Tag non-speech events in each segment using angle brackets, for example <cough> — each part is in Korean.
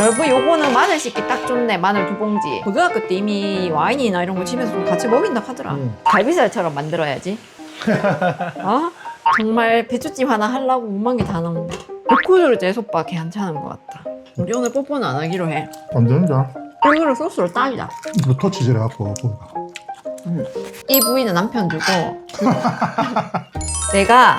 여러분 요거는 마늘 씻기 딱 좋네 마늘 두 봉지. 고등학교 때 이미 와인이나 이런 거 집에서 좀 같이 먹인다 하더라. 음. 갈비살처럼 만들어야지. 어? 정말 배추찜 하나 하려고 오만 개다 나온다. 백호조리 제소바 괜찮은 것 같다. 우리 오늘 뽀뽀는 안 하기로 해. 안 된다. 이거를 소스로 딱이다. 이거 터치질 해갖고 보니까. 이 부위는 남편 주고. <laughs> 내가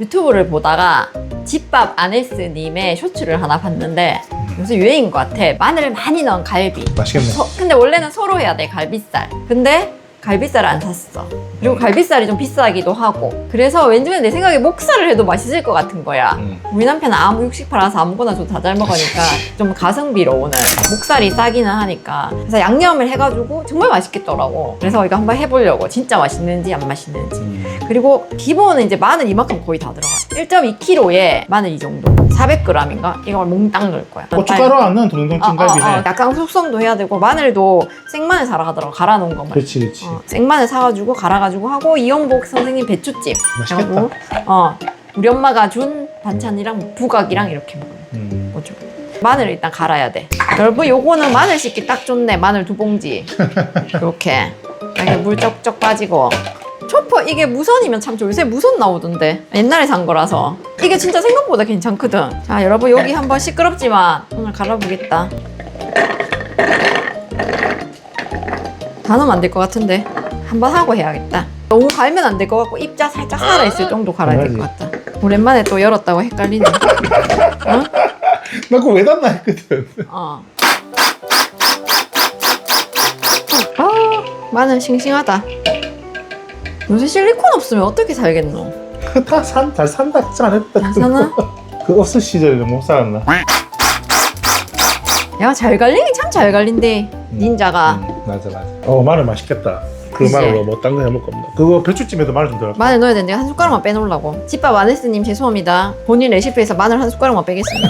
유튜브를 보다가 집밥 아네스님의 쇼츠를 하나 봤는데 요새 유행인 것 같아. 마늘을 많이 넣은 갈비. 맛있겠네. 서- 근데 원래는 서로 해야 돼 갈비살. 근데 갈비살을 안 샀어. 그리고 갈비살이 좀 비싸기도 하고. 그래서 왠지 내 생각에 목살을 해도 맛있을 것 같은 거야. 음. 우리 남편은 아무 육식파라서 아무거나 좀 다 잘 먹으니까 <laughs> 좀 가성비로 오늘 목살이 싸기는 하니까. 그래서 양념을 해가지고 정말 맛있겠더라고. 그래서 이거 한번 해보려고. 진짜 맛있는지 안 맛있는지. 음. 그리고 기본은 이제 마늘 이만큼 거의 다 들어가. 1.2kg에 마늘 이 정도. 400g인가? 이걸 몽땅 넣을 거야. 고춧가루 안 넣은 동동 어, 어, 찜갈비네. 어, 약간 숙성도 해야 되고 마늘도 생마늘 사러 가더라고. 갈아 놓은 것만. 그렇지, 그렇지. 어, 생마늘 사가지고 갈아가지고 하고 이영복 선생님 배추찜 맛있겠다. 하고 어 우리 엄마가 준 반찬이랑 부각이랑 이렇게 먹어요 음. 뭐죠? 마늘을 일단 갈아야 돼. 여러분 요거는 마늘 씻기 딱 좋네. 마늘 두 봉지. <laughs> 이렇게 이렇게 물 쩍쩍 빠지고. 초퍼 이게 무선이면 참 좋아. 요새 무선 나오던데. 옛날에 산 거라서. 이게 진짜 생각보다 괜찮거든. 자 여러분 여기 한번 시끄럽지만 오늘 갈아보겠다. 다 넣으면 안 될 것 같은데. 한번 하고 해야겠다. 너무 갈면 안 될 것 같고 입자 살짝 살아있을 정도 갈아야 될 것 같다. 오랜만에 또 열었다고 헷갈리네. 어? 나 그거 왜 닫나 했거든. 어. 아, 마늘 싱싱하다. 요새 실리콘 없으면 어떻게 살겠노? <laughs> 다 산, 잘 산다 했지 않았다. 괜찮아? <laughs> 그 없을 시절에 못 살았나? 야, 잘 갈리긴 참 잘 갈린대. 닌자가. 음, 맞아, 맞아. 어, 마늘 맛있겠다. 그 그치? 마늘로 뭐 딴 거 해 먹을 겁니다. 그거 배추찜에도 마늘 좀 들어가. 마늘 넣어야 되는데 한 숟가락만 빼놓으려고. 집밥 아네스님 죄송합니다. 본인 레시피에서 마늘 한 숟가락만 빼겠습니다.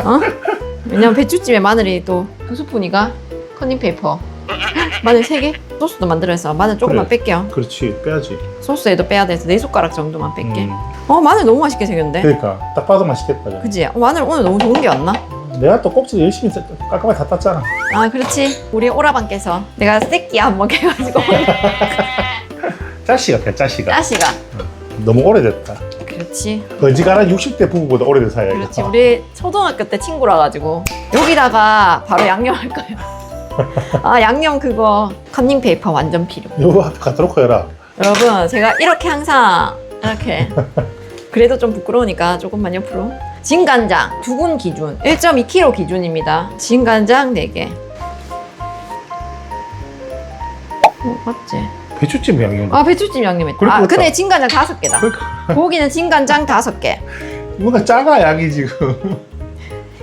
<laughs> 어? 왜냐면 배추찜에 마늘이 또 두 스푼이가 커닝페이퍼. <laughs> 마늘 세 개? 소스도 만들어서 마늘 조금만 그래. 뺄게요. 그렇지, 빼야지. 소스에도 빼야 돼서 네 숟가락 정도만 뺄게. 음, 어 마늘 너무 맛있게 생겼는데. 그러니까 딱 봐도 맛있겠다. 그냥. 그지? 어, 마늘 오늘 너무 좋은 게 왔나? 내가 또 꼭지 열심히 써- 깔끔하게 다 땄잖아. 아 그렇지 우리 오라방께서 내가 새끼 한번 해가지고 짜시 같아, 짜시가. 짜시가 너무 오래됐다. 그렇지 어지간한 60대 부부보다 오래된 사이야. 그렇지 우리 초등학교 때 친구라 가지고 여기다가 바로 양념할 거예요 <laughs> 아 양념 그거 컨닝페이퍼 완전 필요 이거 앞에 갖다 놓고 해라. 여러분 제가 이렇게 항상 이렇게 <laughs> 그래도 좀 부끄러우니까 조금만 옆으로 진간장 두군 기준 1.2kg 기준입니다 진간장 4개 어, 맞지? 배추찜 양념. 아 배추찜 양념했다. 그럴 아 같다. 근데 진간장 다섯 개다. 그러니까 고기는 진간장 다섯 개. 뭔가 작아 양이 지금.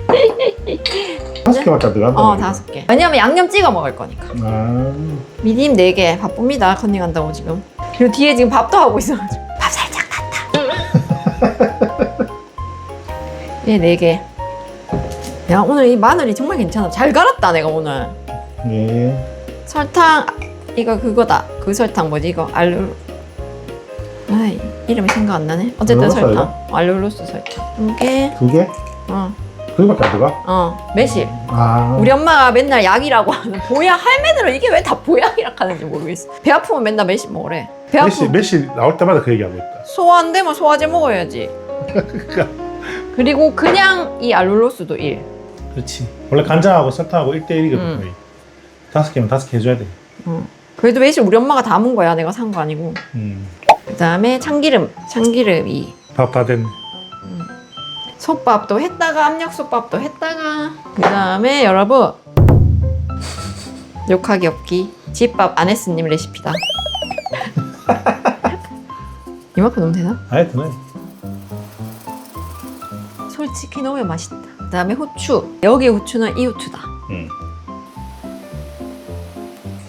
<laughs> 다섯 개밖에 안 들어간다. 어 다섯 개. 왜냐면 양념 찍어 먹을 거니까. 아, 미림 네 개. 바쁩니다. 컨닝한다고 지금. 그리고 뒤에 지금 밥도 하고 있어가지고 얘 네 개. 야 오늘 이 마늘이 정말 괜찮아. 잘 갈았다 내가 오늘. 예. 설탕 이거 그거다. 그 설탕 뭐지 이거 알룰. 아이 이름이 생각 안 나네. 어쨌든 알룰로스 설탕. 어, 알룰로스 설탕. 이게 두 개? 어. 그거밖에 안 들어가? 어, 매실. 아. 우리 엄마가 맨날 약이라고 하는 보약 할매들은 이게 왜 다 보약이라 하는지 모르겠어. 배 아프면 맨날 매실 먹으래. 배 매실, 아프면 매실 나올 때마다 그 얘기하고 있다. 소화 안 되면 소화제 먹어야지. 그러니까. <laughs> 그리고 그냥 이 알룰로스도 1. 그렇지. 원래 간장하고 설탕하고 1대1이거든, 음. 거의. 다섯 개면 다섯 개 해줘야 돼. 어. 그래도 매실 우리 엄마가 담은 거야. 내가 산 거 아니고. 음. 그 다음에 참기름. 참기름 2. 밥 다 됐네. 솥밥도 했다가 압력솥밥도 했다가 그 다음에 여러분 <laughs> 욕하기 없기 집밥 아네스님 레시피다 <laughs> 이만큼 넣으면 되나? 아예 되네. 솔직히 넣으면 맛있다 그 다음에 후추 여기 후추는 이 후추다 음.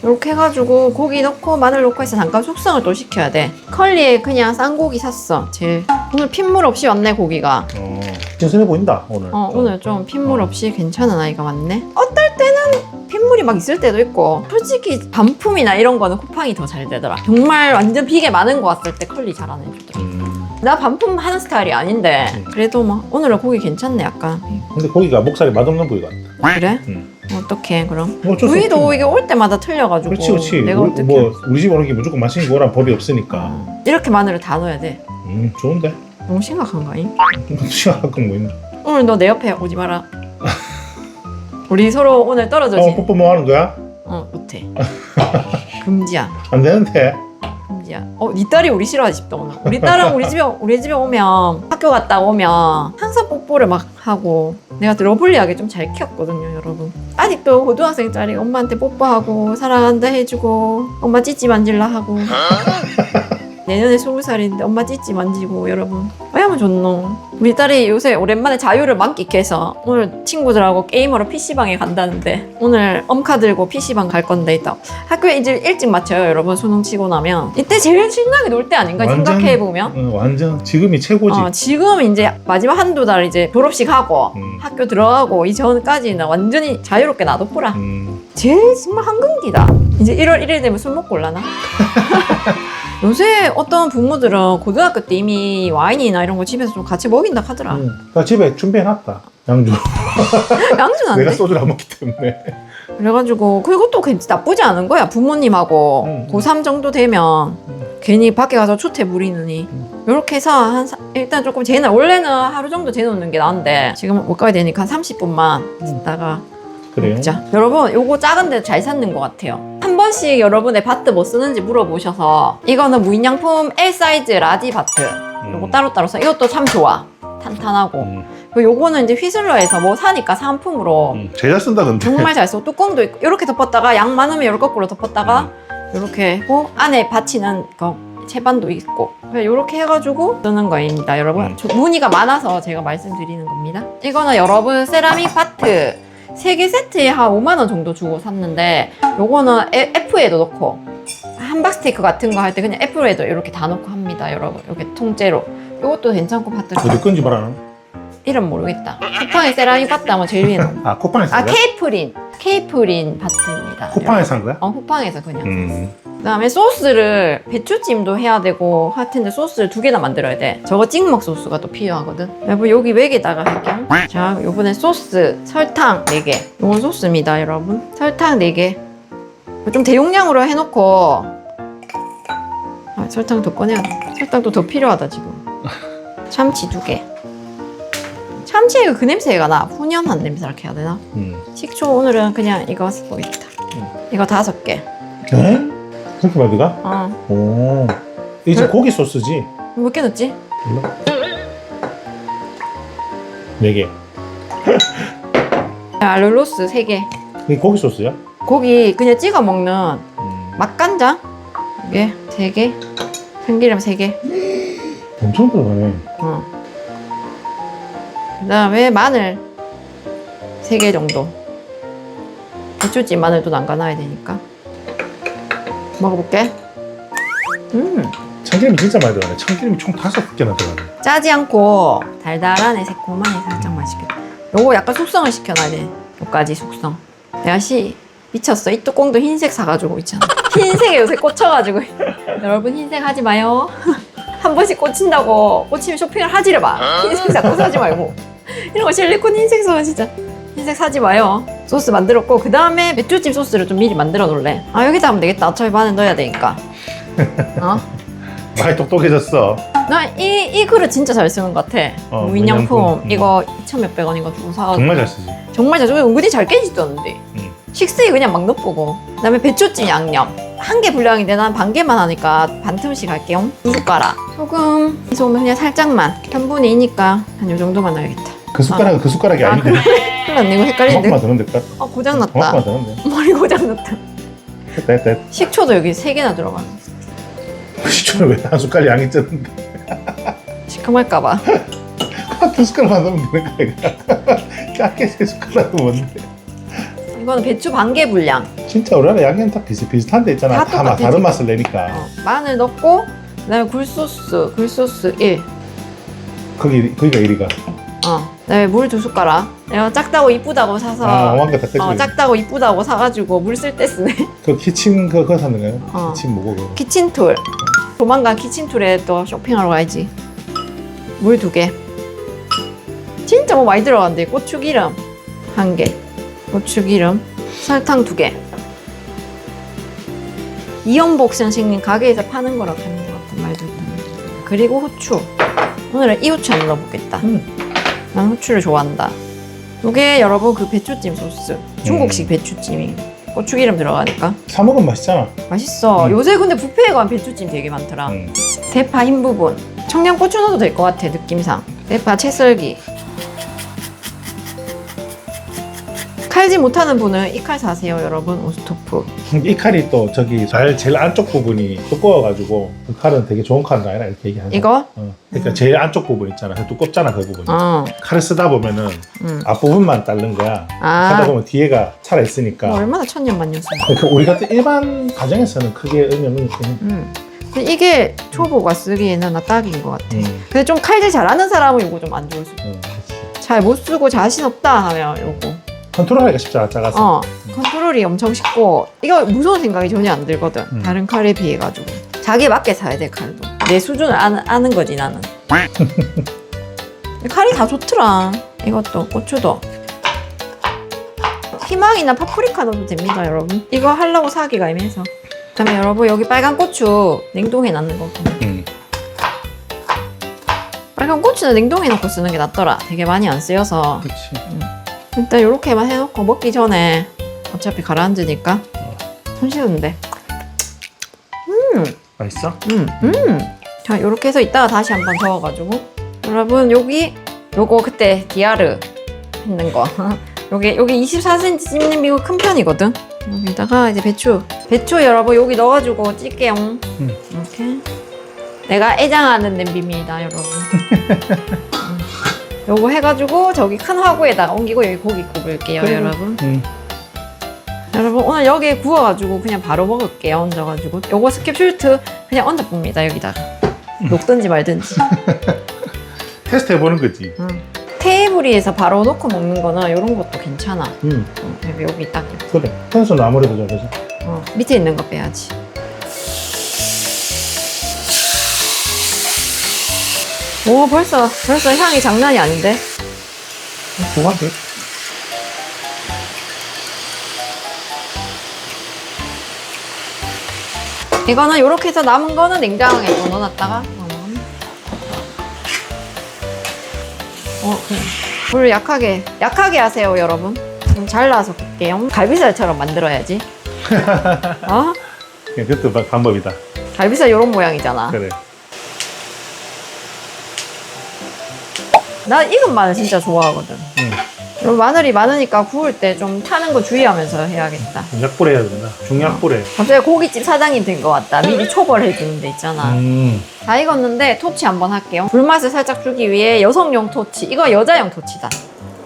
이렇게 해가지고 고기 넣고 마늘 넣고 해서 잠깐 숙성을 또 시켜야 돼 컬리에 그냥 싼고기 샀어 제일 오늘 핏물 없이 왔네 고기가 어. 신선해 보인다, 오늘. 어, 오늘 좀 핏물 어. 없이 괜찮은 아이가 왔네. 어떨 때는 핏물이 막 있을 때도 있고, 솔직히 반품이나 이런 거는 쿠팡이 더 잘 되더라. 정말 완전 비계 많은 거 왔을 때 컬리 잘안 해주더라. 음. 나 반품 하는 스타일이 아닌데 그래도 막 오늘은 고기 괜찮네 약간 근데 고기가 목살이 맛없는 부위가 같다. 그래? 응. 어떡해 그럼 뭐 어쩔 수 부위도 없지. 이게 올 때마다 틀려가지고 그렇지 그렇지. 내가 우리, 어떻게 뭐 우리 집 오는 게 무조건 맛있는 거란 법이 없으니까. 이렇게 마늘을 다 넣어야 돼 음 좋은데. 너무 심각한 거 아니? 시간가끔 뭐 있나? 오늘 너 내 옆에 오지 마라 우리 서로 오늘 떨어져 어지 뽀뽀 뭐 하는 거야? 어 못해 <laughs> 금지야 안 되는데. 금지야. 어 네 딸이 우리 싫어하지 오늘 우리 딸은 우리 집에 우리 집에 오면 학교 갔다 오면 항상 뽀뽀를 막 하고. 내가 러블리하게 좀 잘 키웠거든요 여러분. 아직도 고등학생 딸이 엄마한테 뽀뽀하고 사랑한다 해주고 엄마 찌찌 만질라 하고 내년에 스무 살인데 엄마 찌찌 만지고 여러분. 왜 하면 좋노 우리 딸이 요새 오랜만에 자유를 만끽해서 오늘 친구들하고 게임하러 PC방에 간다는데 오늘 엄카 들고 PC방 갈 건데 이따. 학교에 이제 일찍 마쳐요 여러분. 수능 치고 나면. 이때 제일 신나게 놀 때 아닌가 완전- 생각해보면? 어, 완전. 지금이 최고지. 어, 지금 이제 마지막 한두 달 이제 졸업식 하고 음. 학교 들어가고 이전까지는 완전히 자유롭게 놔둬보라. 음. 제일 정말 한금기다. 이제 1월 1일 되면 술 먹고 올라나? <laughs> 요새 어떤 부모들은 고등학교 때 이미 와인이나 이런 거 집에서 좀 같이 먹인다 하더라 음. 나 집에 준비해놨다. 양주. <laughs> 양주는 안 내가 돼? 소주를 안 먹기 때문에. 그래가지고 그것도 괜- 나쁘지 않은 거야 부모님하고 음, 음. 고3 정도 되면 괜히 밖에 가서 초태 부리느니 음. 이렇게 해서 한 사- 일단 조금 재는 원래는 하루 정도 재놓는 게 나은데 지금 못 가야 되니까 한 30분만 음. 있다가 그래요. 먹자 여러분 요거 작은데 잘 샀는 것 같아요 한 번씩 여러분의 바트 뭐 쓰는지 물어보셔서 이거는 무인양품 L 사이즈 라지 바트 요거 음. 따로따로 써 이것도 참 좋아 탄탄하고 음. 그리고 요거는 이제 휘슬러에서 뭐 사니까 상품으로 음. 제일 잘 쓴다 근데. 정말 잘 써. 뚜껑도 있고 이렇게 덮었다가 양 많으면 이렇게 거꾸로 덮었다가 이렇게 하고 안에 받치는 거 채반도 있고 이렇게 해가지고 쓰는 거입니다 여러분 음. 저- 무늬가 많아서 제가 말씀드리는 겁니다 이거는 여러분 세라믹 바트 세 개 세트에 한 5만 원 정도 주고 샀는데 요거는 에- F에도 넣고 함박스테이크 같은 거 할 때 그냥 F에도 이렇게 다 넣고 합니다 여러분 이렇게 통째로 이것도 괜찮고 바트 어디 건지 말하나? 이름 모르겠다 쿠팡에 세라믹 바트 하면 제일 위에 아 쿠팡에서 아? 케이프린 케이프린 바트입니다. 쿠팡에서 산 거야? 어 쿠팡에서 그냥. 음. 그다음에 소스를 배추찜도 해야 되고 할 텐데 소스를 두 개나 만들어야 돼. 저거 찍먹 소스가 또 필요하거든. 여러분 여기 맥에다가 할게요. 자 요번에 소스 설탕 4개. 요건 소스입니다 여러분. 설탕 4개. 좀 대용량으로 해놓고 아, 설탕 더 꺼내야 돼. 설탕도 더 필요하다 지금. <laughs> 참치 2개. 참치에 그 냄새가 나. 훈연한 냄새 이렇게 해야 되나? 음. 식초 오늘은 그냥 이거 쓰고 있다. 이거 다섯 개. 에? 들어가? 어. 오. 이제 그- 고기 소스지? 몇 개 넣었지? 몰라. 네 개. 아, 룰로스 세 개. 이게 고기 소스야? 고기 그냥 찍어 먹는 음. 맛간장 이게 세 개. 참기름 세 개. 엄청 들어가네. 어. 그 다음에 마늘 세개 정도. 배추찜 마늘도 담가놔야 되니까. 먹어볼게. 음. 참기름이 진짜 많이 들어가네. 참기름이 총 다섯 개나 들어가네. 짜지 않고. 달달하네 새콤하네 살짝 맛있겠다. 요거 약간 숙성을 시켜놔야 돼. 요까지 숙성. 내가 시 미쳤어. 이 뚜껑도 흰색 사가지고 있잖아. <laughs> 흰색에 요새 꽂혀가지고. <laughs> 여러분 흰색 하지 마요. <laughs> 한 번씩 꽂힌다고 꽂히면 쇼핑을 하지를 마. 흰색 자꾸 사지 말고. 이런 거 실리콘 흰색 사 진짜 흰색 사지 마요 소스 만들었고 그 다음에 맥주찜 소스를 좀 미리 만들어 놓을래 아 여기다 하면 되겠다 어차피 마늘 넣어야 되니까 <laughs> 어? 많이 똑똑해졌어. 나이이 그릇 진짜 잘 쓰는 것 같아. 어, 무인양품 무인양품. 음. 이거 2천 몇백 원인가 주고 사가지고 정말 잘 쓰지. 정말 잘 쓰고 은근히 잘 깨지도 않는데 음. 식스에 그냥 막 넣어보고 그 다음에 배추찜 양념 한 개 분량인데 난 반 개만 하니까 반 틈씩 할게요. 두 숟가락 소금 소금 그냥 살짝만 3분의 2니까 한 요 정도만 넣어야겠다. 그 숟가락은 그 숟가락이 아, 아닌데. <laughs> 큰일 났네 이거 헷갈리는데. 정확만 더면 될까? 어 고장 정확만 돼. <laughs> 머리 고장 났다. 됐다, 됐다, 됐다. 식초도 여기 세 개나 들어가. 시초는 왜한 숟갈 양이 쩌는데? 시큼할까봐. 두 숟갈만 넣으면 되는 거야, 이거. <laughs> 작게 세 숟가락은 뭔데? 이거는 배추 반 개 분량. 진짜 우리나라 양념 다 비슷비슷한 데 있잖아. 다 다, 마- 똑같아, 다른 진짜. 맛을 내니까. 어, 마늘 넣고 그다음에 굴소스 굴소스 1. 거기, 거기가 1위가. 어. 그다음에 물두 숟가락. 작다고 이쁘다고 사서 아, 왕가 다 떼고. 어, 작다고 이쁘다고 사가지고 물 쓸 때 쓰네. <laughs> 그 키친 그, 그거 샀는 거예요? 어. 키친 뭐고 그거. 키친툴. 조만간 키친툴에 또 쇼핑하러 가야지. 물 두 개. 진짜 뭐 많이 들어간대. 고추기름 한 개. 고추기름. 설탕 두 개. 이연복 선생님 가게에서 파는 거라고 하는 것 같은 말도 있던데. 그리고 후추. 오늘은 이 후추 안 넣어보겠다. 음. 난 후추를 좋아한다. 이게 여러분 그 배추찜 소스. 중국식 배추찜이. 고추기름 들어가니까 사 먹으면 맛있잖아. 맛있어. 음. 요새 근데 뷔페에 가면 배추찜 되게 많더라. 음. 대파 흰 부분. 청양고추 넣어도 될 것 같아 느낌상. 대파 채썰기. 칼질 못하는 분은 이 칼 사세요 여러분 오스토프. <laughs> 이 칼이 또 저기 잘 제일 안쪽 부분이 두꺼워가지고 그 칼은 되게 좋은 칼은 아니라 이렇게 얘기하는. 이거? 어. 그러니까 제일 안쪽 부분 있잖아. 그 두껍잖아 그 부분. 어. 칼을 쓰다 보면은 음. 앞부분만 자른 거야. 하다 아. 보면 뒤에가 살아 있으니까. 뭐 얼마나 천년만년수. 그러니까 우리 같은 일반 가정에서는 크게 의미는 해. 음. 근데 이게 초보가 쓰기에는 나 딱인 것 같아. 음. 근데 좀 칼질 잘하는 사람은 이거 좀 안 좋을 수. 음. 잘 못 쓰고 자신 없다 하면 요거. 컨트롤하기가 쉽잖아 작아서. 어. 컨트롤이 엄청 쉽고 이거 무서운 생각이 전혀 안 들거든. 음. 다른 칼에 비해 가지고. 자기에 맞게 사야 돼 칼도. 내 수준을 아는, 아는 거지 나는. 칼이 다 좋더라. 이것도 고추도. 희망이나 파프리카 넣어도 됩니다, 여러분. 이거 하려고 사기가 애매해서. 그다음에 여러분 여기 빨간 고추 냉동해 놨는 거거든요. 음. 빨간 고추는 냉동해 놓고 쓰는 게 낫더라. 되게 많이 안 쓰여서. 그렇지. 일단 이렇게만 해놓고 먹기 전에 어차피 가라앉으니까 손 씻는데. 음, 맛있어? 음, 음. 자, 이렇게 해서 이따가 다시 한번 저어가지고. 여러분, 여기, 요거 그때 디아르 했는 거. 여기, 여기 24cm 찝는 미국 큰 편이거든. 여기다가 이제 배추. 배추 여러분, 여기 넣어가지고 찔게요. 이렇게. 내가 애장하는 냄비입니다, 여러분. <laughs> 음. 요거 해가지고 저기 큰 화구에다가 옮기고 여기 고기 굽을게요, 그래. 여러분. 음. 여러분 오늘 여기에 구워가지고 그냥 바로 먹을게요 얹어가지고 요거 스킵슐트 그냥 얹어봅니다 여기다가 녹든지 말든지 <laughs> 테스트 해보는 거지. 응. 테이블 위에서 바로 놓고 먹는 거는 이런 것도 괜찮아 음. 어, 여기, 여기 딱 그래. 텐수는 아무래도 좀 그지. 어, 밑에 있는 거 빼야지 오 벌써 벌써 향이 장난이 아닌데 좋아. 그래. 이거는 이렇게 해서 남은 거는 냉장고에 또 넣어놨다가 어. 어, 그냥 불 약하게 약하게 하세요 여러분 좀 잘라서 굽게요 갈비살처럼 만들어야지 <laughs> 어? 그것도 방- 방법이다. 갈비살 이런 모양이잖아 그래. 나 익은 마늘 진짜 좋아하거든 음. 그리고 마늘이 많으니까 구울 때 좀 타는 거 주의하면서 해야겠다 약불에 해야 된다. 중약불에. 갑자기 고깃집 사장이 된 것 같다 미리 초벌해 주는 데 있잖아 음. 다 익었는데 토치 한번 할게요. 불맛을 살짝 주기 위해 여성용 토치. 이거 여자용 토치다.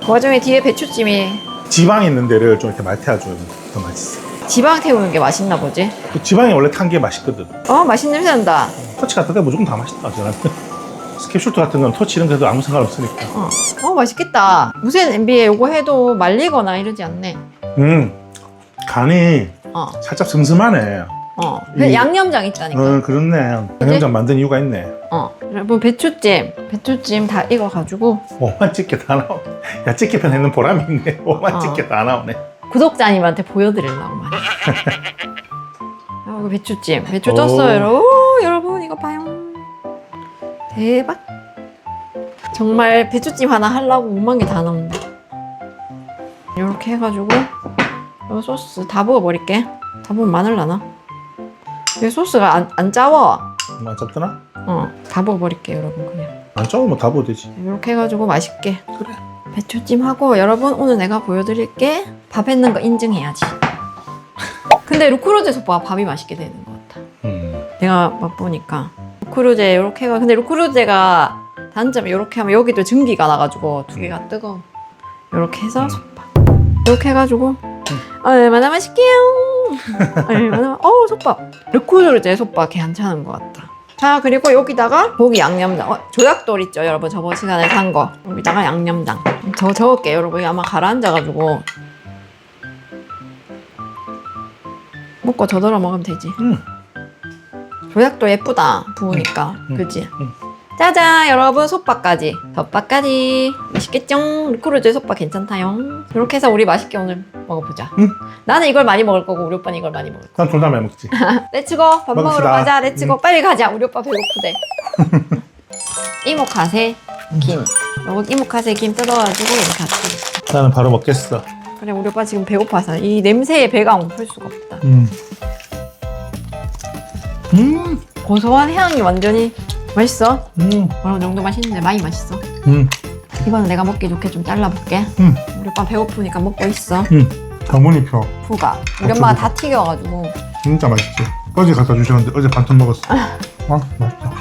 그 와중에 뒤에 배추찜이 지방이 있는 데를 좀 이렇게 말태워줘야 더 맛있어. 지방 태우는 게 맛있나 보지? 그 지방이 원래 탄 게 맛있거든. 어, 맛있는 냄새 난다. 터치 같은 데 무조건 다 맛있다. 저는. 스킵슈트 같은 건 터치 이런 거도 아무 상관 없으니까. 어, 어 맛있겠다. 무쇠 냄비에 요거 해도 말리거나 이러지 않네. 음. 간이 어, 살짝 슴슴하네. 어. 그 이- 양념장 있다니까. 어, 그렇네. 양념장 만든 이유가 있네. 어. 여러분, 배추찜. 배추찜 다 익어가지고 오만 찍게 다 나오네. 야, 찍게 편에는 보람이 있네. <laughs> 오만 어. 찍게 다 나오네. 구독자님한테 보여드리려고 말이야. <laughs> 아, 이거 배추찜. 배추 오. 쪘어요. 여러분. 대박. 정말 배추찜 하나 하려고 5만 개 다 나온다. 이렇게 해가지고 이 소스 다 부어버릴게. 다 부으면 마늘 나나? 이 소스가 안, 안 짜워. 뭐 잡더나? 어, 다 부어버릴게 여러분 그냥. 안 짜고 뭐다 부어 되지. 이렇게 해가지고 맛있게. 그래. 배추찜 하고 여러분 오늘 내가 보여드릴게 밥 했는 거 인증해야지. 근데 루크로제 솥밥 밥이 맛있게 되는 것 같아. 음. 내가 맛보니까 루크루제 이렇게 해가 근데 루크루제가 단점이 이렇게 하면 여기도 증기가 나가지고 두 개가 뜨거. 이렇게 해서 음. 솥밥. 이렇게 해가지고 얼마나 맛있게요. 얼마나 어우 솥밥. 루크루제 솥밥 괜찮은 것 같다. 자 그리고 여기다가 고기 양념장 어, 조약돌 있죠 여러분 저번 시간에 산 거 여기다가 양념장 저 적을게요 여러분 이게 아마 가라앉아가지고 먹고 저들어 먹으면 되지 음. 조약도 예쁘다 부으니까 음. 그지 음. 짜잔 여러분 솥밥까지 덮밥까지 맛있겠죠? 루크루즈 솥밥 괜찮다요 이렇게 해서 우리 맛있게 오늘 먹어보자 응. 나는 이걸 많이 먹을 거고 우리 오빠는 이걸 많이 먹을 난둘다 많이 먹지. <laughs> 렛츠고 밥 먹으러 먹읍시다. 가자 렛츠고 빨리 가자 우리 오빠 배고프대 <laughs> 이모카세 김 요거 이모카세 김 뜯어가지고 이렇게 같이 나는 바로 먹겠어. 그래 우리 오빠 지금 배고파서 이 냄새에 배가 고플 수가 없다 음. 음. 고소한 향이 완전히 맛있어 음. 어느 정도 맛있는데 많이 맛있어 음. 이거는 내가 먹기 좋게 좀 잘라볼게 음. 우리 오빠 배고프니까 먹고 있어 음. 장모님표 푸가 우리 엄마가 다 튀겨가지고 진짜 맛있지. 어제 갖다 주셨는데 어제 반통 먹었어. 아 맛있다.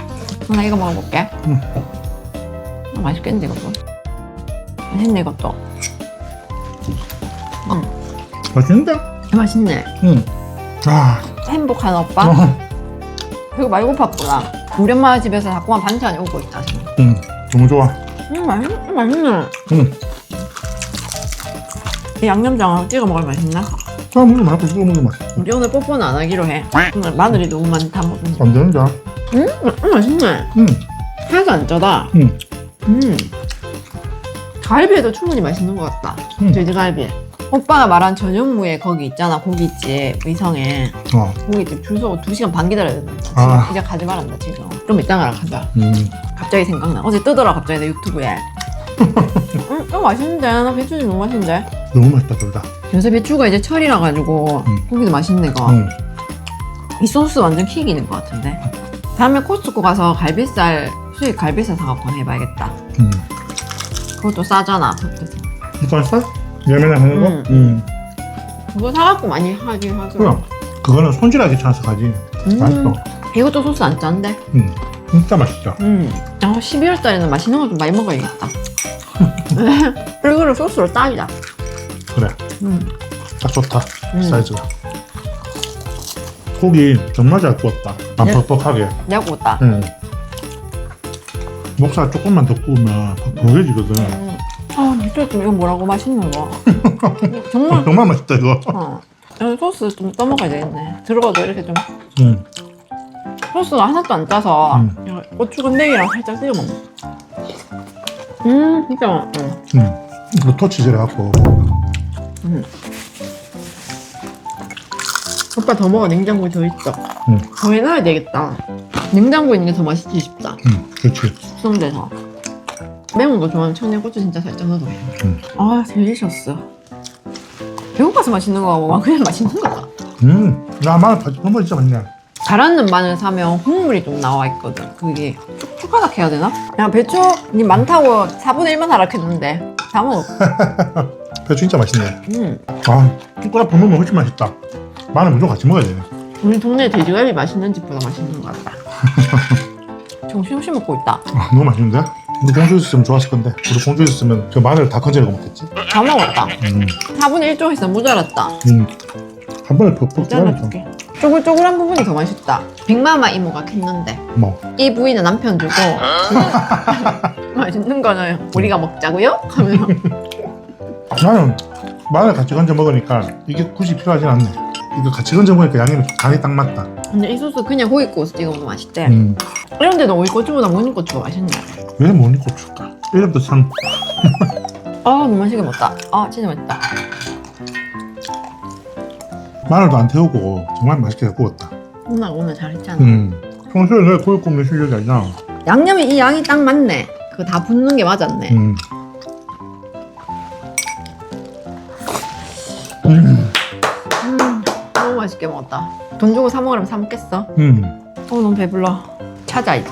나 이거 먹어볼게 음. 아, 맛있겠는데 이것도 맛있네 이것도 맛있는데? 맛있네 응. 아. 행복한 오빠 어. 이거 많이 고팠구나 우리 엄마 집에서 자꾸만 반찬이 오고 있다 지금 응. 너무 좋아. 음 맛있, 음, 맛있네 응. 이 양념장을 찍어 먹으면 맛있나? 아 먹는 맛있고 찍어 먹는 맛. 우리 오늘 뽀뽀는 안 하기로 해 오늘 마늘이 너무 많다 먹는 안 되는데? 음, 음 맛있네 응. 하나도 안 짜다 응. 음. 갈비에도 충분히 맛있는 것 같다. 음. 돼지갈비. 오빠가 말한 저녁무에 거기 있잖아 고깃집 의성에 어. 고깃집 줄 서고 2시간 반 기다려야 된다. 지금 아. 이제 가지 말란다 지금. 좀 이따가 가자. 음. 갑자기 생각나. 어제 뜨더라 갑자기 내 유튜브에. <laughs> 음, 어 맛있는데 나 배추지 너무 맛있는데. 너무 맛있다 둘 다. 요새 배추가 이제 철이라 가지고 음. 고기도 맛있네 거. 응. 이 소스 완전 킥이는 것 같은데. 다음에 코스코 가서 갈비살 수익 갈비살 사갖고 해봐야겠다. 응. 그것도 싸잖아. 그것도. 이거 맛 예매나 하는 거? 응. 응. 그거 사갖고 많이 하긴 하죠. 그럼. 그거는 손질하기 귀찮아서 가지. 음. 맛있어. 이것도 소스 안 짠데? 응. 진짜 맛있죠. 음. 아, 12월 달에는 맛있는 거 좀 많이 먹어야겠다. <laughs> 이거를 소스로 딱이다. 그래. 음. 딱 좋다. 음. 사이즈가. 고기 정말 잘 구웠다. 안 네. 퍽퍽하게. 내가 구웠다. 응. 목살 조금만 더 구우면 퍽퍽해지거든. 음. 아, 미쳤어. 이거 뭐라고 맛있는 거. <laughs> 정말. 정말 맛있다 이거. 어. 소스 좀 떠먹어야 되겠네. 들어가도 이렇게 좀 응. 소스가 하나도 안 짜서 음. 이거 고추 건더기랑 살짝 찍어 먹는. 음, 진짜. 음. 응. 이거 토치질 해갖고. 오빠 더 먹어. 냉장고에 더 있어. 응. 더 해놔야 되겠다. 냉장고에 있는 게 더 맛있지 싶다. 응. 그렇지. 숙성돼서. 매운 거 좋아하면 청양고추 진짜 살짝 넣어도 돼. 응. 아, 델리셔스. 배고파서 맛있는 거 먹으면 그냥 맛있는 거다. 음. 야 마늘 파 너무 진짜 맛있네. 잘하는 마늘 사면 국물이 좀 나와 있거든. 그게 촉촉하게 해야 되나? 야, 배추 니 많다고 4분의 1만 하라 했는데 다 먹어. <laughs> 배추 진짜 맛있네. 음. 아, 숟가락 부으면 훨씬 맛있다. 마늘 무조건 같이 먹어야 되네. 우리 동네 돼지갈비 맛있는 집보다 맛있는 것 같다. <laughs> 정신없이 먹고 있다. 아, 너무 맛있는데? 우리 공주 있었으면 좋았을 건데. 우리 공주 있었으면 그 마늘 다 건져내고 먹겠지. 다 먹었다. 음. 4분의 1쪽 했어 모자랐다. 음. 한 번에 들어가니까. 잘라줄게. 쪼글쪼글한 부분이 더 맛있다. 빅마마 이모가 했는데 뭐. 이 부위는 남편 주고 <laughs> 맛있는 거는 우리가 먹자고요? 하면 나는 마늘 같이 건져 먹으니까 이게 굳이 필요하진 않네. 이거 같이 건져 먹으니까 양념이 간이 딱 맞다. 근데 이 소스 그냥 고기 구워서 찍어 먹으면 맛있대. 음. 이런 데는 오이고추보다 모닝고추가 맛있네. 왜 뭐니 고추가? 이름도 참. 아 너무 맛있게 먹다. 아 진짜 맛있다. 마늘도 안 태우고 정말 맛있게 구웠다. 누나 오늘 잘했잖아. 음. 평소에 내 고기 굽는 실력이 아니라. 양념이 이 양이 딱 맞네. 그거 다 붓는 게 맞았네. 음. 음. 맛있게 먹었다. 돈 주고 사 먹으려면 사 먹겠어. 음. 어 너무 배불러. 찾아 이제.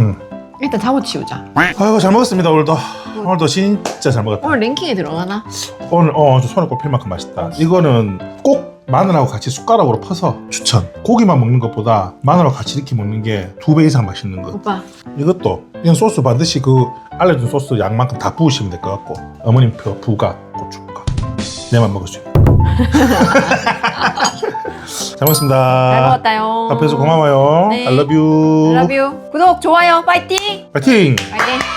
음. 일단 잡아 치우자. 아이고 잘 먹었습니다 오늘도. 오늘도 진짜 잘 먹었다. 오늘 랭킹에 들어가나? 오늘 어, 저 손에 꼽힐 만큼 맛있다. 이거는 꼭 마늘하고 같이 숟가락으로 퍼서 추천. 고기만 먹는 것보다 마늘하고 같이 이렇게 먹는 게 두 배 이상 맛있는 것. 오빠 이것도 그냥 소스 반드시 그 알려준 소스 양만큼 다 부으시면 될 것 같고 어머님 표 부각 고춧가 내만 먹을 수 있고. <laughs> 잘 먹었습니다. 잘 먹었다요. 앞에서 고마워요. 네. I love you. I love you. 구독 좋아요 파이팅. 파이팅! 파이팅.